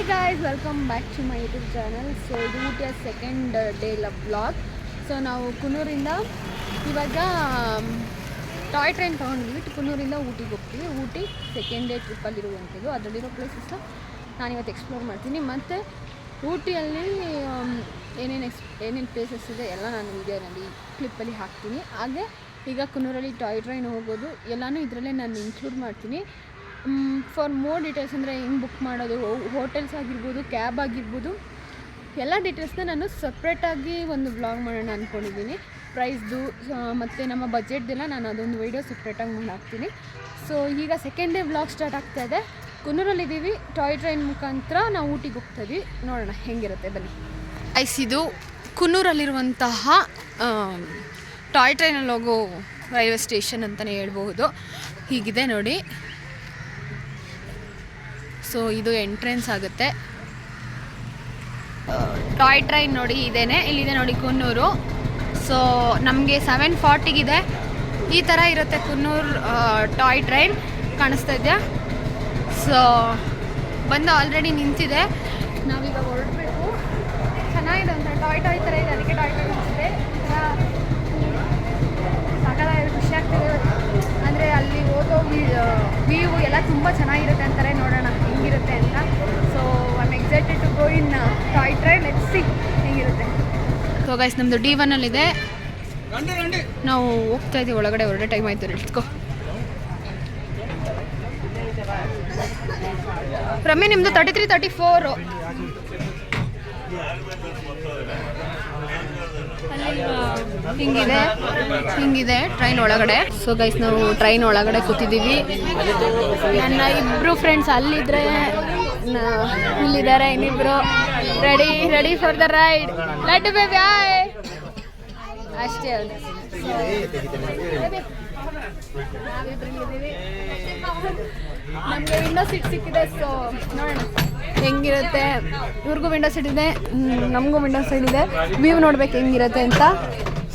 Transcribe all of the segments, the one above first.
Hi guys welcome back to my YouTube channel so ಇದು ಊಟಿಯ second day blog so ನಾವು ಕುನೂರಿಂದ ಇವಾಗ ಟಾಯ್ ಟ್ರೈನ್ ತೊಗೊಂಡ್ಬಿಟ್ಟು ಕುನ್ನೂರಿಂದ ಊಟಿಗೆ ಹೋಗ್ತೀವಿ. ಊಟಿ ಸೆಕೆಂಡ್ ಡೇ ಟ್ರಿಪ್ಪಲ್ಲಿರುವಂಥದ್ದು ಅದರಲ್ಲಿರೋ ಪ್ಲೇಸಸ್ನ ನಾನಿವತ್ತು ಎಕ್ಸ್ಪ್ಲೋರ್ ಮಾಡ್ತೀನಿ. ಮತ್ತು ಊಟಿಯಲ್ಲಿ ಏನೇನು ಎಕ್ಸ್ ಏನೇನು ಪ್ಲೇಸಸ್ ಇದೆ ಎಲ್ಲ ನಾನು ವಿಡಿಯೋನಲ್ಲಿ ಕ್ಲಿಪ್ಪಲ್ಲಿ ಹಾಕ್ತೀನಿ. ಹಾಗೆ ಈಗ ಕುನೂರಲ್ಲಿ ಟಾಯ್ ಟ್ರೈನ್ ಹೋಗೋದು ಎಲ್ಲನೂ ಇದರಲ್ಲೇ ನಾನು ಇನ್ಕ್ಲೂಡ್ ಮಾಡ್ತೀನಿ. ಫಾರ್ ಮೋರ್ ಡೀಟೇಲ್ಸ್ ಅಂದರೆ ಹೆಂಗೆ ಬುಕ್ ಮಾಡೋದು ಹೋಟೆಲ್ಸ್ ಆಗಿರ್ಬೋದು ಕ್ಯಾಬ್ ಆಗಿರ್ಬೋದು, ಎಲ್ಲ ಡೀಟೇಲ್ಸ್ನ ನಾನು ಸಪ್ರೇಟಾಗಿ ಒಂದು ಬ್ಲಾಗ್ ಮಾಡೋಣ ಅಂದ್ಕೊಂಡಿದ್ದೀನಿ ಪ್ರೈಸ್ದು ಮತ್ತು ನಮ್ಮ ಬಜೆಟ್ದೆಲ್ಲ ನಾನು ಅದೊಂದು ವೀಡಿಯೋ ಸಪ್ರೇಟಾಗಿ ಮಾಡಾಕ್ತೀನಿ ಸೊ ಈಗ ಸೆಕೆಂಡ್ ಡೇ ಬ್ಲಾಗ್ ಸ್ಟಾರ್ಟ್ ಆಗ್ತಾ ಇದೆ. ಕುನ್ನೂರಲ್ಲಿದ್ದೀವಿ ಟಾಯ್ ಟ್ರೈನ್ ಮುಖಾಂತರ ನಾವು ಊಟಿಗೆ ಹೋಗ್ತಾ ಇದ್ವಿ ನೋಡೋಣ, ಹೆಂಗಿರುತ್ತೆ ಬನ್ನಿ. ಐಸ್ ಇದು ಕುನ್ನೂರಲ್ಲಿರುವಂತಹ ಟಾಯ್ ಟ್ರೈನಲ್ಲಿ ಹೋಗೋ ರೈಲ್ವೆ ಸ್ಟೇಷನ್ ಅಂತಲೇ ಹೇಳ್ಬಹುದು. ಹೀಗಿದೆ ನೋಡಿ. ಸೊ ಇದು ಎಂಟ್ರೆನ್ಸ್ ಆಗುತ್ತೆ. ಟಾಯ್ ಟ್ರೈನ್ ನೋಡಿ ಇದೇನೆ, ಇಲ್ಲಿದೆ ನೋಡಿ ಕುನ್ನೂರು. ಸೊ ನಮಗೆ ಸೆವೆನ್ ಫಾರ್ಟಿಗಿದೆ ಈ ಥರ ಇರುತ್ತೆ ಕುನ್ನೂರು ಟಾಯ್ ಟ್ರೈನ್ ಕಾಣಿಸ್ತಾ ಇದೆಯಾ ಸೊ ಬಂದು ಆಲ್ರೆಡಿ ನಿಂತಿದೆ. ನಾವೀಗ ಹೊರಡಬೇಕು. ಚೆನ್ನಾಗಿದೆ ಅಂತ, ಟಾಯ್ ಟಾಯ್ ಥರ ಇದೆ, ಅದಕ್ಕೆ ಟಾಯ್ ಟಾಯ್ ಅನಿಸುತ್ತೆ. ಸಕಲಾಗಿದೆ ಖುಷಿ ಆಗ್ತಿದೆ. ಅಂದರೆ ಅಲ್ಲಿ ಹೋಗೋ ವ್ಯೂ ಎಲ್ಲ ತುಂಬ ಚೆನ್ನಾಗಿರುತ್ತೆ ಅಂತಾರೆ, ನೋಡೋಣ. ಹೆಂಗಿರುತ್ತೆ ಅಂತ. So I'm excited to go in toy train let see ಹೆಂಗಿರುತ್ತೆ. ಸೊ ಗೈಸ್ ನಮ್ಮದು ಡಿ ಒನ್ನಲ್ಲಿದೆ ನಾವು ಹೋಗ್ತಾ ಇದ್ದೀವಿ ಒಳಗಡೆ ಹೊರಡೆ ಟೈಮ್ ಆಯಿತು ಇಟ್ಕೋ ರಮ್ಯ ನಿಮ್ಮದು ತರ್ಟಿ ತ್ರೀ ತರ್ಟಿ ಫೋರು ಹಿಂಗಿದೆ ಹಿಂಗಿದೆ ಟ್ರೈನ್ ಒಳಗಡೆ. ಸೊ ಗೈಸ್ ನಾವು ಟ್ರೈನ್ ಒಳಗಡೆ ಕೂತಿದ್ದೀವಿ. ನನ್ನ ಇಬ್ಬರು ಫ್ರೆಂಡ್ಸ್ ಅಲ್ಲಿದ್ರೆ ಇಲ್ಲಿದ್ದಾರೆ, ಇನ್ನಿಬ್ರು ready ready for the ride Laddu baby ಆಯ್ ಅಷ್ಟೇ ನಮಗೆ ಇನ್ನೂ ಸೀಟ್ ಸಿಕ್ಕಿದೆ ಸೊ ನೋಡೋಣ. ಹೆಂಗಿರುತ್ತೆ? ಇವ್ರಿಗೂ ವಿಂಡೋ ಸೀಟ್ ಇದೆ ನಮಗೂ ವಿಂಡೋ ಸೀಟ್ ಇದೆ. ವ್ಯೂ ನೋಡ್ಬೇಕು ಹೆಂಗಿರುತ್ತೆ ಅಂತ.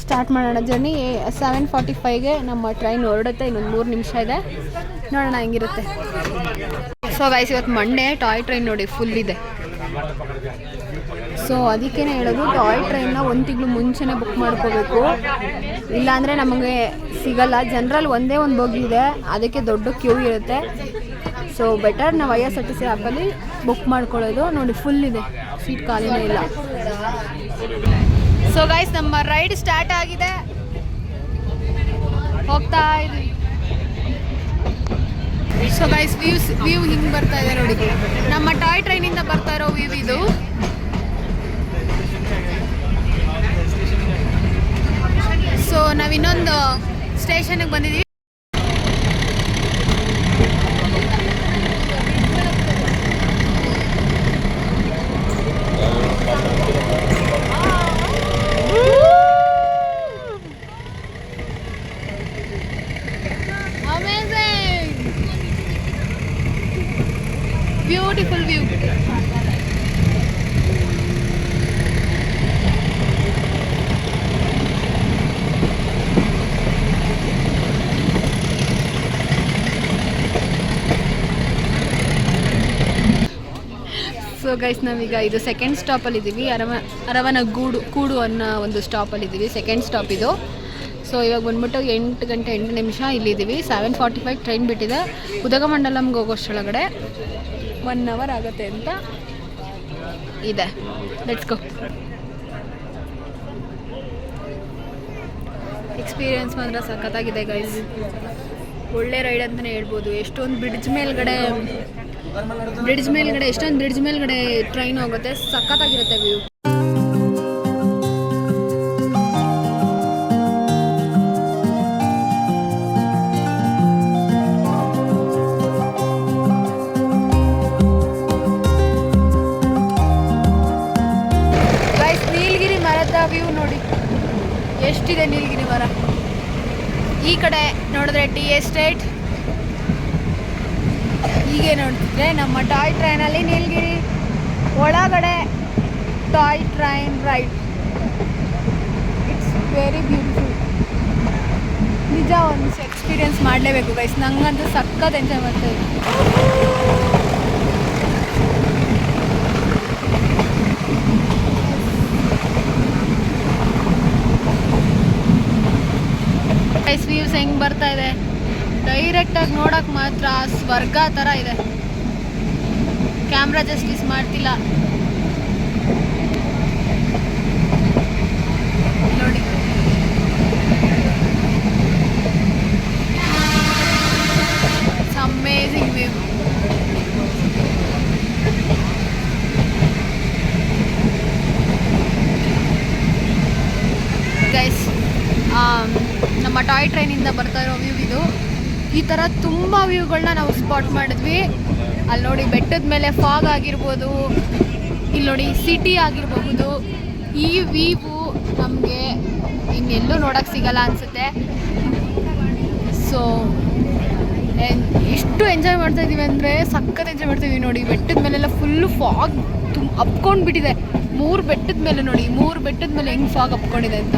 ಸ್ಟಾರ್ಟ್ ಮಾಡೋಣ ಜರ್ನಿ ಸೆವೆನ್ ಫಾರ್ಟಿ ಫೈವ್ಗೆ ನಮ್ಮ ಟ್ರೈನ್ ಹೊರಡುತ್ತೆ, ಇನ್ನೊಂದು ಮೂರು ನಿಮಿಷ ಇದೆ. ನೋಡೋಣ ಹೆಂಗಿರುತ್ತೆ. ಸೊ ಗೈಸ್ ಇವತ್ತು ಮಂಡೇ ಟಾಯ್ ಟ್ರೈನ್ ನೋಡಿ ಫುಲ್ ಇದೆ. ಸೊ ಅದಕ್ಕೇ ಹೇಳೋದು ಟಾಯ್ ಟ್ರೈನ್ನ ಒಂದು ತಿಂಗಳು ಮುಂಚೆನೇ ಬುಕ್ ಮಾಡ್ಕೋಬೇಕು. ಇಲ್ಲಾಂದರೆ ನಮಗೆ ಸಿಗಲ್ಲ. ಜನರಲ್ ಒಂದೇ ಒಂದು ಬೋಗಿ ಇದೆ. ಅದಕ್ಕೆ ದೊಡ್ಡ ಕ್ಯೂ ಇರುತ್ತೆ. ಸೊ ಬೆಟರ್ ನಾವು I S R T C ಆ್ಯಪಲ್ಲಿ ಬುಕ್ ಮಾಡ್ಕೊಳ್ಳೋದು. ನೋಡಿ ಫುಲ್ ಇದೆ. ಸೀಟ್ ಖಾಲಿನೇ ಇಲ್ಲ. ಸೊ ಗೈಸ್ ನಮ್ಮ ರೈಡ್ ಸ್ಟಾರ್ಟ್ ಆಗಿದೆ. ಹೋಗ್ತಾ ಇದ್ದೀವಿ ಸೊ ಗೈಸ್ ವ್ಯೂಸ್ ವ್ಯೂ ಹಿಂಗೆ ಬರ್ತಾ ಇದೆ ನೋಡಿ. ನಮ್ಮ ಟಾಯ್ ಟ್ರೈನಿಂದ ಬರ್ತಾ ಇರೋ ವ್ಯೂ ಇದು. ಸೊ ನಾವು ಇನ್ನೊಂದು ಸ್ಟೇಷನ್ಗೆ ಬಂದಿದ್ದೀವಿ ಗೈಸ್ ನಾವೀಗ ಇದು ಸೆಕೆಂಡ್ ಸ್ಟಾಪಲ್ಲಿ ಇದ್ದೀವಿ ಅರವ, ಅರವನ ಗೂಡು ಕೂಡು ಅನ್ನೋ ಒಂದು ಸ್ಟಾಪಲ್ಲಿ ಇದ್ದೀವಿ ಸೆಕೆಂಡ್ ಸ್ಟಾಪ್ ಇದು. ಸೊ ಇವಾಗ ಬಂದ್ಬಿಟ್ಟು ಎಂಟು ಗಂಟೆ ಎಂಟು ನಿಮಿಷ ಇಲ್ಲಿದ್ದೀವಿ ಸೆವೆನ್ ಫಾರ್ಟಿ ಫೈವ್ ಟ್ರೈನ್ ಬಿಟ್ಟಿದೆ. ಉದಗಮಂಡಲಂಗೆ ಹೋಗೋಷ್ಟೊಳಗಡೆ ಒನ್ ಅವರ್ ಆಗುತ್ತೆ ಅಂತ ಇದೆ. ಲೆಟ್ಸ್ ಗೋ ಎಕ್ಸ್ಪೀರಿಯನ್ಸ್ ಮಾತ್ರ ಸಖತ್ತಾಗಿದೆ ಗೈಸ್ ಒಳ್ಳೆ ರೈಡ್ ಅಂತಲೇ ಹೇಳ್ಬೋದು. ಎಷ್ಟೊಂದು ಬ್ರಿಡ್ಜ್ ಮೇಲ್ಗಡೆ ಬ್ರಿಡ್ಜ್ ಮೇಲ್ಗಡೆ, ಎಷ್ಟೊಂದು ಬ್ರಿಡ್ಜ್ ಮೇಲ್ಗಡೆ ಟ್ರೈನ್ ಹೋಗುತ್ತೆ, ಸಖತ್ತಾಗಿರುತ್ತೆ ವ್ಯೂ ನೀಲಗಿರಿ ವ್ಯೂ ನೋಡಿ. ಎಷ್ಟಿದೆ ನೀಲಗಿರಿ ಮರ? ಈ ಕಡೆ ನೋಡಿದ್ರೆ ಟಿ ಎಸ್ಟೇಟ್ ಹೀಗೆ ನೋಡ್ತಿದ್ರೆ ನಮ್ಮ ಟಾಯ್ ಟ್ರೈನಲ್ಲಿ ನೀಲ್ಗಿರಿ, ಒಳಗಡೆ toy train ride. It's very beautiful ನಿಜ ಒಂದು ಎಕ್ಸ್ಪೀರಿಯನ್ಸ್ ಮಾಡಲೇಬೇಕು ಗೈಸ್ ನಂಗಂತೂ ಸಖತ್ ಎಂಜಾಯ್ ಇದೆ ಗೈಸ್ ವ್ಯೂಸ್ ಹೆಂಗೆ ಬರ್ತಾ ಇದೆ? ಡೈರೆಕ್ಟಾಗಿ ನೋಡಕ್ ಮಾತ್ರ ಸ್ವರ್ಗ ಥರ ಇದೆ. ಕ್ಯಾಮ್ರಾ ಜಸ್ಟಿಸ್ ಮಾಡ್ತಿಲ್ಲ. ನೋಡಿ. ವ್ಯೂ ಗೈಸ್ ನಮ್ಮ ಟಾಯ್ ಟ್ರೈನಿಂದ ಬರ್ತಾ ಇರೋ ವ್ಯೂ ಇದು. ಈ ಥರ ತುಂಬ ವ್ಯೂಗಳನ್ನ ನಾವು ಸ್ಪಾಟ್ ಮಾಡಿದ್ವಿ. ಅಲ್ಲಿ ನೋಡಿ ಬೆಟ್ಟದ ಮೇಲೆ ಫಾಗ್ ಆಗಿರ್ಬೋದು ಇಲ್ಲಿ ನೋಡಿ ಸಿಟಿ ಆಗಿರಬಹುದು. ಈ ವ್ಯೂ ನಮಗೆ ಇನ್ನೆಲ್ಲೂ ನೋಡೋಕ್ಕೆ ಸಿಗಲ್ಲ ಅನಿಸುತ್ತೆ. ಸೊ ಎಷ್ಟು ಎಂಜಾಯ್ ಮಾಡ್ತಾ ಇದೀವಿ ಅಂದರೆ ಸಖತ್ ಎಂಜಾಯ್ ಮಾಡ್ತೀವಿ ನೋಡಿ. ಬೆಟ್ಟದ ಮೇಲೆಲ್ಲ ಫುಲ್ಲು ಫಾಗ್ ತುಂಬ ಅಪ್ಕೊಂಡು ಬಿಟ್ಟಿದೆ. ಮೂರು ಬೆಟ್ಟದ ಮೇಲೆ ನೋಡಿ, ಮೂರು ಬೆಟ್ಟದ ಮೇಲೆ ಹೆಂಗೆ ಫಾಗ್ ಅಪ್ಕೊಂಡಿದೆ ಅಂತ.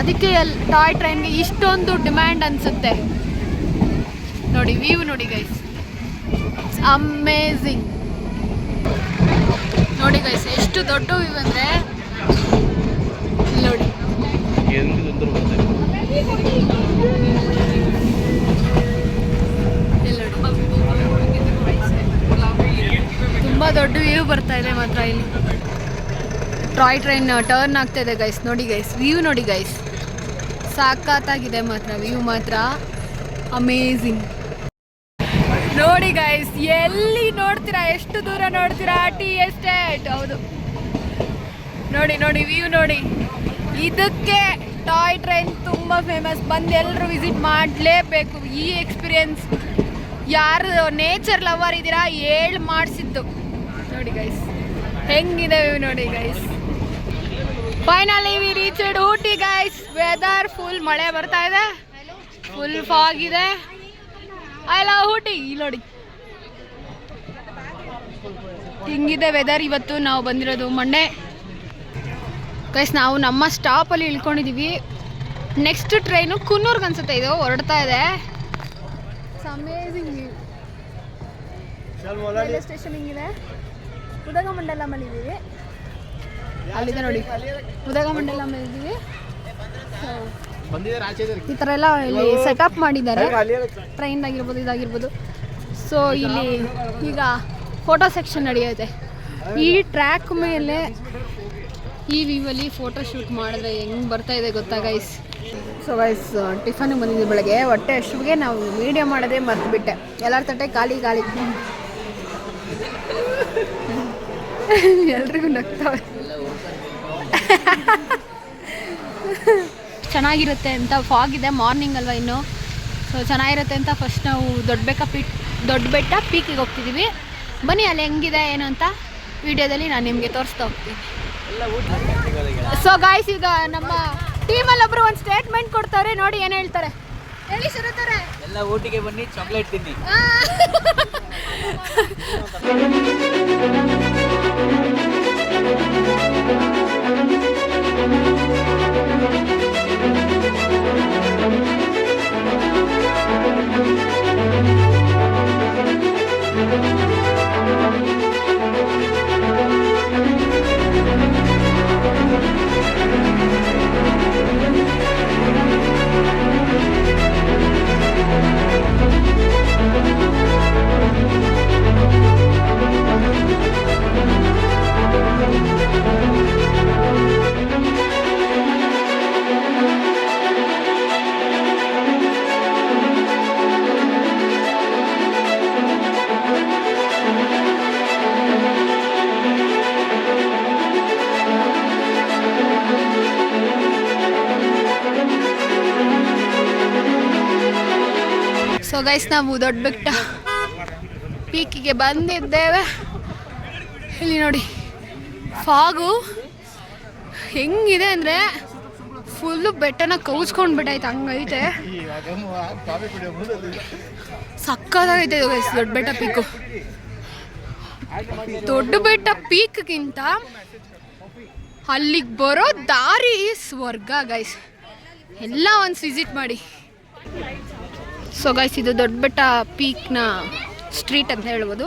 ಅದಕ್ಕೆ ಅಲ್ಲಿ ಟಾಯ್ ಟ್ರೈನ್ಗೆ ಇಷ್ಟೊಂದು ಡಿಮ್ಯಾಂಡ್ ಅನಿಸುತ್ತೆ. ನೋಡಿ ವ್ಯೂ ನೋಡಿ ಗೈಸ್ ಅಮೇಝಿಂಗ್ ನೋಡಿ ಗೈಸ್ ಎಷ್ಟು ದೊಡ್ಡ ವ್ಯೂ ಅಂದರೆ ನೋಡಿ. ತುಂಬ ದೊಡ್ಡ ವ್ಯೂ ಬರ್ತಾ ಇದೆ ಮಾತ್ರ ಇಲ್ಲಿ. ಟ್ರಾಯ್ ಟ್ರೈನ್ ಟರ್ನ್ ಆಗ್ತಾ ಇದೆ ಗೈಸ್ ನೋಡಿ ಗೈಸ್ ವ್ಯೂ ನೋಡಿ ಗೈಸ್ ಸಾಕಾತಾಗಿದೆ ಮಾತ್ರ ವ್ಯೂ ಮಾತ್ರ. ಅಮೇಝಿಂಗ್ ನೋಡಿ ಗೈಸ್ ಎಲ್ಲಿ ನೋಡ್ತೀರಾ? ಎಷ್ಟು ದೂರ ನೋಡ್ತೀರಾ? ಟಿ ಎಸ್ಟೇಟ್ ಹೌದು. ನೋಡಿ ನೋಡಿ ವ್ಯೂ ನೋಡಿ. ಇದಕ್ಕೆ ಟಾಯ್ ಟ್ರೈನ್ ತುಂಬ ಫೇಮಸ್ ಬಂದು ಎಲ್ಲರೂ ವಿಸಿಟ್ ಮಾಡಲೇಬೇಕು. ಈ ಎಕ್ಸ್ಪೀರಿಯನ್ಸ್ ಯಾರು ನೇಚರ್ ಲವರ್ ಇದ್ದೀರಾ, ಹೇಳಿ ಮಾಡಿಸಿದ್ದು. ನೋಡಿ ಗೈಸ್ ಹೆಂಗಿದೆ ವ್ಯೂ ನೋಡಿ guys finally we reach Ooty guys weather full ಮಳೆ ಬರ್ತಾ ಇದೆ. ಫುಲ್ ಫಾಗ್ ಇದೆ. ಐ ಲವ್ ಊಟಿ ಇಲ್ಲಿ ನೋಡಿ. ಹಿಂಗಿದೆ ವೆದರ್ ಇವತ್ತು ನಾವು ಬಂದಿರೋದು ಮಂಡೆ ಕೈಸ್ ನಾವು ನಮ್ಮ ಸ್ಟಾಪಲ್ಲಿ ಇಳ್ಕೊಂಡಿದ್ದೀವಿ ನೆಕ್ಸ್ಟ್ ಟ್ರೈನು ಕುನ್ನೂರ್ಗೆ ಅನ್ಸುತ್ತೆ ಇದು. ಹೊರಡ್ತಾ ಇದೆ. ಅಮೇಝಿಂಗ್ ವ್ಯೂ ರೈಲ್ವೆ ಸ್ಟೇಷನ್ ಹಿಂಗಿದೆ. ಉದಗಮಂಡಲಮಲ್ಲಿ ಇದ್ದೀವಿ ಅಲ್ಲಿದೆ ನೋಡಿ. ಉದಗಮಂಡಲಮಲ್ಲಿ ಇದ್ದೀವಿ ಈ ಥರ ಎಲ್ಲ ಇಲ್ಲಿ ಸೆಟಪ್ ಮಾಡಿದ್ದಾರೆ. ಟ್ರೈನ್ ಆಗಿರ್ಬೋದು ಇದಾಗಿರ್ಬೋದು. ಸೊ ಇಲ್ಲಿ ಈಗ ಫೋಟೋ ಸೆಕ್ಷನ್ ನಡೆಯುತ್ತೆ. ಈ ಟ್ರ್ಯಾಕ್ ಮೇಲೆ ಈ ವ್ಯೂವಲ್ಲಿ ಫೋಟೋ ಶೂಟ್ ಮಾಡಿದ್ರೆ ಹೆಂಗೆ ಬರ್ತಾ ಇದೆ ಗೊತ್ತಾ ಗೈಸ್ ಸೊ ಗೈಸ್ ಟಿಫನ್ ಬಂದಿದ್ದು ಬೆಳಗ್ಗೆ. ಹೊಟ್ಟೆ ಅಷ್ಟುಗೆ ನಾವು ವೀಡಿಯೋ ಮಾಡೋದೇ ಮರ್ತುಬಿಟ್ಟೆ. ಎಲ್ಲರ ತಟ್ಟೆ ಖಾಲಿ ಖಾಲಿ. ಎಲ್ರಿಗೂ ನಗ್ತವೆ. ಚೆನ್ನಾಗಿರುತ್ತೆ ಅಂತ ಫಾಗ್ ಇದೆ ಮಾರ್ನಿಂಗ್ ಅಲ್ವಾ ಇನ್ನು? ಸೊ ಚೆನ್ನಾಗಿರುತ್ತೆ ಅಂತ ಫಸ್ಟ್ ನಾವು ದೊಡ್ಡ ಬೆಕ್ಕ ಪೀಕ್ ದೊಡ್ಡ ಬೆಟ್ಟ ಪೀಕಿಗೆ ಹೋಗ್ತಿದ್ದೀವಿ ಬನ್ನಿ ಅಲ್ಲಿ ಹೆಂಗಿದೆ ಏನು ಅಂತ ವಿಡಿಯೋದಲ್ಲಿ ನಾನು ನಿಮಗೆ ತೋರಿಸ್ತಾ ಹೋಗ್ತೀನಿ. ಸೊ ಗಾಯ್ಸ್ ಈಗ ನಮ್ಮ ಟೀಮಲ್ಲಿ ಒಬ್ರು ಒಂದು ಸ್ಟೇಟ್ಮೆಂಟ್ ಕೊಡ್ತಾರೆ. ನೋಡಿ ಏನು ಹೇಳ್ತಾರೆ? ಹೇಳಿ ಸುರತಾರೆ ಎಲ್ಲ ಊಟಿಗೆ ಬನ್ನಿ ಚಾಕ್ಲೇಟ್ ತಿನ್ನಿ. ಸೊ ಗೈಸ್ ನಾವು ದೊಡ್ಡ ಬೆಟ್ಟ ಪೀಕಿಗೆ ಬಂದಿದ್ದೇವೆ. ಇಲ್ಲಿ ನೋಡಿ, ಫಾಗು ಹೆಂಗಿದೆ ಅಂದರೆ ಫುಲ್ಲು ಬೆಟ್ಟನ ಕೌಚ್ಕೊಂಡು ಬಿಟ್ಟೈತೆ ಹಂಗೈತೆ. ಸಕ್ಕತ್ತಾಗೈತೆ ಗೈಸ್ ದೊಡ್ಡ ಬೆಟ್ಟ ಪೀಕು. ದೊಡ್ಡ ಬೆಟ್ಟ ಪೀಕ್ಗಿಂತ ಅಲ್ಲಿಗೆ ಬರೋ ದಾರಿ ಸ್ವರ್ಗ ಗೈಸ್ ಎಲ್ಲ ಒಂದು ವಿಸಿಟ್ ಮಾಡಿ. ಸೊ ಗೈಸ್ ಇದು ದೊಡ್ಡ ಬೆಟ್ಟ ಪೀಕ್ನ ಸ್ಟ್ರೀಟ್ ಅಂತ ಹೇಳ್ಬೋದು.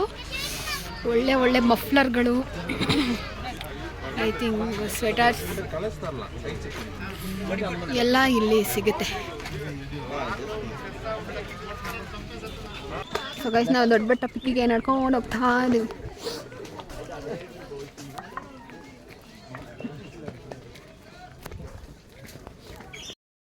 ಒಳ್ಳೆ ಒಳ್ಳೆ ಮಫ್ಲರ್ಗಳು. ಐ ಥಿಂಕ್ ಸ್ವೆಟರ್ಸ್ ಎಲ್ಲ ಇಲ್ಲಿ ಸಿಗುತ್ತೆ. ಸೊ ಗೈಸ್ ನಾವು ದೊಡ್ಡ ಬೆಟ್ಟ ಪಿಕ್ಕಿಗೆ ನಡ್ಕೊಂಡು ಹೋಗ್ತಾ ಇದೀವಿ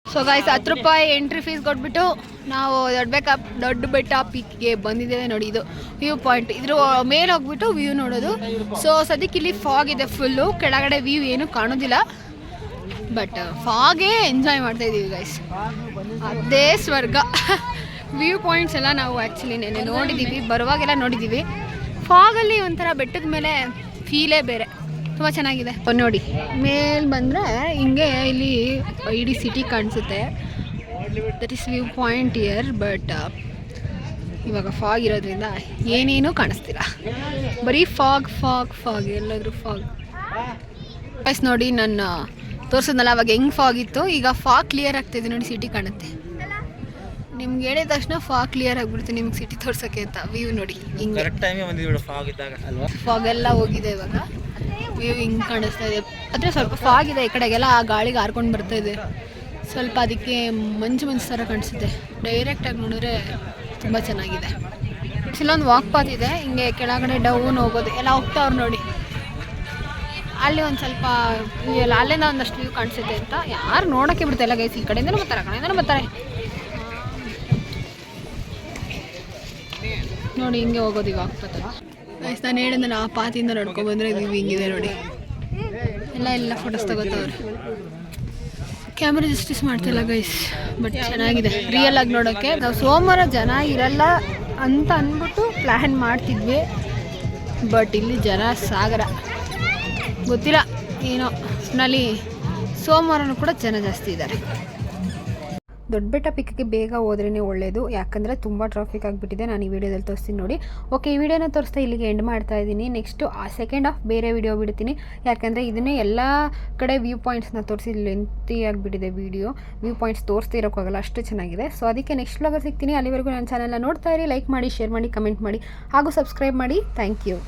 ಸೊ ಗೈಸ್ ಹತ್ತು ರೂಪಾಯಿ ಎಂಟ್ರಿ ಫೀಸ್ ಕೊಟ್ಬಿಟ್ಟು ನಾವು ದೊಡ್ಡ ಬೆಟ್ಟ ದೊಡ್ಡ ಬೆಟ್ಟ ಪೀಕ್ಗೆ ಬಂದಿದ್ದೇವೆ ನೋಡಿ ಇದು ವ್ಯೂ ಪಾಯಿಂಟ್ ಇದ್ರ ಮೇಲೆ ಹೋಗ್ಬಿಟ್ಟು ವ್ಯೂ ನೋಡೋದು. ಸೊ ಸದ್ಯಕ್ಕೆ ಇಲ್ಲಿ ಫಾಗ್ ಇದೆ ಫುಲ್ಲು ಕೆಳಗಡೆ ವ್ಯೂ ಏನು ಕಾಣೋದಿಲ್ಲ. ಬಟ್ ಫಾಗೇ ಎಂಜಾಯ್ ಮಾಡ್ತಾ ಇದ್ದೀವಿ ಗೈಸ್ ಅದೇ ಸ್ವರ್ಗ. ವ್ಯೂ ಪಾಯಿಂಟ್ಸ್ ಎಲ್ಲ ನಾವು ಆ್ಯಕ್ಚುಲಿ ನೆನೆ ನೋಡಿದ್ದೀವಿ ಬರುವಾಗೆಲ್ಲ ನೋಡಿದ್ದೀವಿ ಫಾಗಲ್ಲಿ ಒಂಥರ ಬೆಟ್ಟದ ಮೇಲೆ ಫೀಲೇ ಬೇರೆ. ತುಂಬ ಚೆನ್ನಾಗಿದೆ. ನೋಡಿ, ಮೇಲೆ ಬಂದರೆ ಹಿಂಗೆ ಇಲ್ಲಿ ಇಡೀ ಸಿಟಿ ಕಾಣಿಸುತ್ತೆ. That is view point here but ಇವಾಗ ಫಾಗ್ ಇರೋದ್ರಿಂದ ಏನೇನೂ ಕಾಣಿಸ್ತಿಲ್ಲ. ಬರೀ ಫಾಗ್ ಫಾಗ್ ಫಾಗ್ ಎಲ್ಲಾದರೂ ಫಾಗ್ ಪ್ಲಸ್ ನೋಡಿ ನನ್ನ ತೋರಿಸೋದಲ್ಲ ಅವಾಗ ಹೆಂಗ್ ಫಾಗ್ ಇತ್ತು? ಈಗ ಫಾಗ್ ಕ್ಲಿಯರ್ ಆಗ್ತಿದೆ ನೋಡಿ ಸಿಟಿ ಕಾಣುತ್ತೆ. ನಿಮ್ಗೆ ಹೇಳಿದ ತಕ್ಷಣ ಫಾಗ್ ಕ್ಲಿಯರ್ ಆಗ್ಬಿಡುತ್ತೆ ನಿಮ್ಗೆ ಸಿಟಿ ತೋರ್ಸೋಕ್ಕೆ ಅಂತ. ವ್ಯೂ ನೋಡಿ ಹಿಂಗೆ. ಫಾಗ್ ಎಲ್ಲ ಹೋಗಿದೆ ಇವಾಗ. ವ್ಯೂ ಹಿಂಗೆ ಕಾಣಿಸ್ತಾ ಇದೆ. ಆದರೆ ಸ್ವಲ್ಪ ಫಾಗ್ ಇದೆ ಈ ಕಡೆಗೆಲ್ಲ ಆ ಗಾಳಿಗೆ ಹಾರ್ಕೊಂಡು ಬರ್ತಾ ಇದೆ. ಸ್ವಲ್ಪ ಅದಕ್ಕೆ ಮಂಜು ಮಂಜು ಥರ ಕಾಣಿಸುತ್ತೆ. ಡೈರೆಕ್ಟಾಗಿ ನೋಡಿದ್ರೆ ತುಂಬ ಚೆನ್ನಾಗಿದೆ. ಇಲ್ಲೊಂದು ವಾಕ್ ಪಾತ್ ಇದೆ. ಹಿಂಗೆ ಕೆಳಗಡೆ ಡೌನ್ ಹೋಗೋದು ಎಲ್ಲ ಹೋಗ್ತಾವ್ರು ನೋಡಿ. ಅಲ್ಲಿ ಒಂದು ಸ್ವಲ್ಪ ಎಲ್ಲ ಅಲ್ಲಿಂದ ಒಂದಷ್ಟು ವ್ಯೂ ಕಾಣಿಸುತ್ತೆ ಅಂತ ಯಾರು ನೋಡೋಕ್ಕೆ ಬಿಡ್ತಾ ಗೈಸ್ ಈ ಕಡೆಯಿಂದನೂ ಬರ್ತಾರೆ ಆ ಕಡೆಯಿಂದನೂ ಬರ್ತಾರೆ. ನೋಡಿ ಹಿಂಗೆ ಹೋಗೋದು ಈಗ ವಾಕ್ ಪಾತ್ ಗೈಸ್ ನಾನು ಹೇಳಿದ ಆ ಪಾತಿಯಿಂದ ನಡ್ಕೊಂಡ್ ಬಂದ್ರೆ ಇದು ಹಿಂಗಿದೆ ನೋಡಿ. ಎಲ್ಲ ಎಲ್ಲ ಫೋಟೋಸ್ ತಗೋತವ್ರೆ. ಕ್ಯಾಮ್ರಾ ಜಸ್ಟಿಸ್ ಮಾಡ್ತಿಲ್ಲ ಗೈಸ್ ಬಟ್ ಚೆನ್ನಾಗಿದೆ. ರಿಯಲ್ ಆಗಿ ನೋಡೋಕ್ಕೆ ನಾವು ಸೋಮವಾರ ಜನ ಇರಲ್ಲ ಅಂತ ಅಂದ್ಬಿಟ್ಟು ಪ್ಲ್ಯಾನ್ ಮಾಡ್ತಿದ್ವಿ. ಬಟ್ ಇಲ್ಲಿ ಜನ ಸಾಗರ. ಗೊತ್ತಿಲ್ಲ, ಏನೋ. ನಲ್ಲಿ ಸೋಮವಾರನೂ ಕೂಡ ಜನ ಜಾಸ್ತಿ ಇದ್ದಾರೆ. ದೊಡ್ಡ ಬೆಟ್ಟ ಪಿಕ್ಗೆ ಬೇಗ ಹೋದ್ರೇ ಒಳ್ಳೆಯದು ಯಾಕಂದರೆ ತುಂಬ ಟ್ರಾಫಿಕ್ ಆಗಿಬಿಟ್ಟಿದೆ. ನಾನು ಈ ವಿಡಿಯೋದಲ್ಲಿ ತೋರಿಸ್ತೀನಿ ನೋಡಿ. ಓಕೆ ಈ ವಿಡಿಯೋನ ತೋರಿಸ್ತಾ ಇಲ್ಲಿಗೆ ಎಂಡ್ ಮಾಡ್ತಾ ಇದ್ದೀನಿ. ನೆಕ್ಸ್ಟು ಆ ಸೆಕೆಂಡ್ ಆಫ್ ಬೇರೆ ವಿಡಿಯೋ ಬಿಡ್ತೀನಿ. ಯಾಕಂದರೆ ಇದನ್ನೇ ಎಲ್ಲ ಕಡೆ ವ್ಯೂ ಪಾಯಿಂಟ್ಸ್ನ ತೋರಿಸಿ ಲೆಂತಿ ಆಗಿಬಿಟ್ಟಿದೆ ವಿಡಿಯೋ ವ್ಯೂ ಪಾಯಿಂಟ್ಸ್ ತೋರಿಸ್ತಾ ಇರೋಕ್ಕಾಗಲ್ಲ ಅಷ್ಟು ಚೆನ್ನಾಗಿದೆ. ಸೊ ಅದಕ್ಕೆ ನೆಕ್ಸ್ಟ್ ಲಾಗ ಸಿಗ್ತೀನಿ. ಅಲ್ಲಿವರೆಗೂ ನನ್ನ ಚಾನಲ್ನ ನೋಡ್ತಾ ಇರಿ ಲೈಕ್ ಮಾಡಿ ಶೇರ್ ಮಾಡಿ ಕಮೆಂಟ್ ಮಾಡಿ, ಹಾಗೂ ಸಬ್ಸ್ಕ್ರೈಬ್ ಮಾಡಿ. Thank you